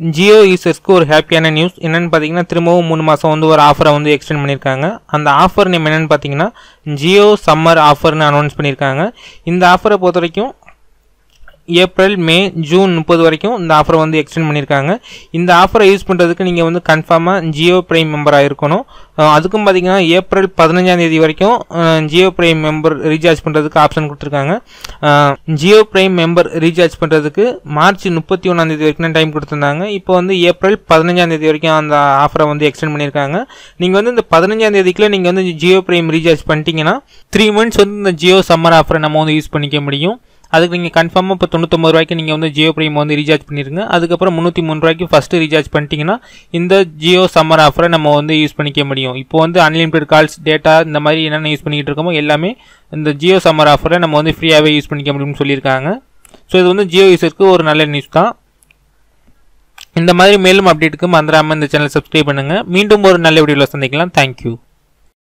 ஜியோ யூசர்ஸ்க்கு ஒரு ஹாப்பியான நியூஸ் என்னென்னு பார்த்தீங்கன்னா திரும்பவும் மூணு மாதம் வந்து ஒரு ஆஃபரை வந்து எக்ஸ்டெண்ட் பண்ணியிருக்காங்க அந்த ஆஃபர் நேம் என்னென்னு பார்த்தீங்கன்னா ஜியோ சம்மர் ஆஃபர்னு அனௌன்ஸ் பண்ணியிருக்காங்க இந்த ஆஃபரை பொறுத்த வரைக்கும் ஏப்ரல் மே ஜூன் முப்பது வரைக்கும் இந்த ஆஃபரை வந்து எக்ஸ்டெண்ட் பண்ணியிருக்காங்க இந்த ஆஃபரை யூஸ் பண்ணுறதுக்கு நீங்கள் வந்து கன்ஃபார்மாக ஜியோ பிரைம் மெம்பராக இருக்கணும் அதுக்கும் பார்த்தீங்கன்னா ஏப்ரல் பதினஞ்சாம் தேதி வரைக்கும் ஜியோ பிரைம் மெம்பர் ரீசார்ஜ் பண்ணுறதுக்கு ஆப்ஷன் கொடுத்துருக்காங்க. ஜியோ பிரைம் மெம்பர் ரீசார்ஜ் பண்ணுறதுக்கு மார்ச் முப்பத்தி ஒன்றாம் தேதி வரைக்கும் டைம் கொடுத்துருந்தாங்க. இப்போ வந்து ஏப்ரல் பதினஞ்சாம் தேதி வரைக்கும் அந்த ஆஃபரை வந்து எக்ஸ்டெண்ட் பண்ணியிருக்காங்க நீங்கள் வந்து இந்த பதினஞ்சாம் தேதிக்குள்ளே நீங்கள் வந்து ஜியோ பிரைம் ரீசார்ஜ் பண்ணிட்டீங்கன்னா த்ரீ மந்த்ஸ் வந்து இந்த ஜியோ சம்மர் ஆஃபரை நம்ம வந்து யூஸ் பண்ணிக்க முடியும். அதுக்கு நீங்கள் கன்ஃபார்மாக இப்போ தொண்ணூத்தொம்பது ரூபாய்க்கு நீங்கள் வந்து ஜியோ ப்ரீம் வந்து ரீசார்ஜ் பண்ணிருங்க. அதுக்கப்புறம் முந்நூற்றி மூணு ரூபாய்க்கு ஃபஸ்ட்டு ரீசார்ஜ் பண்ணிட்டீங்கன்னா இந்த ஜியோ சம்மர் ஆஃபரை நம்ம வந்து யூஸ் பண்ணிக்க முடியும். இப்போ வந்து அன்லிமிட்டெட் கால்ஸ் டேட்டா இந்த மாதிரி என்னென்ன யூஸ் பண்ணிக்கிட்டு இருக்கோமோ எல்லாமே இந்த ஜியோ சம்மர் ஆஃபரை நம்ம வந்து ஃப்ரீயாகவே யூஸ் பண்ணிக்க முடியும்னு சொல்லியிருக்காங்க. ஸோ இது வந்து ஜியோ யூஸருக்கு ஒரு நல்ல நியூஸ் தான். இந்த மாதிரி மேலும் அப்டேட்டுக்கு மறந்துடாமல் இந்த சேனல் சப்ஸ்கிரைப் பண்ணுங்கள் மீண்டும் ஒரு நல்ல வீடியோவில் சந்திக்கலாம். தேங்க்யூ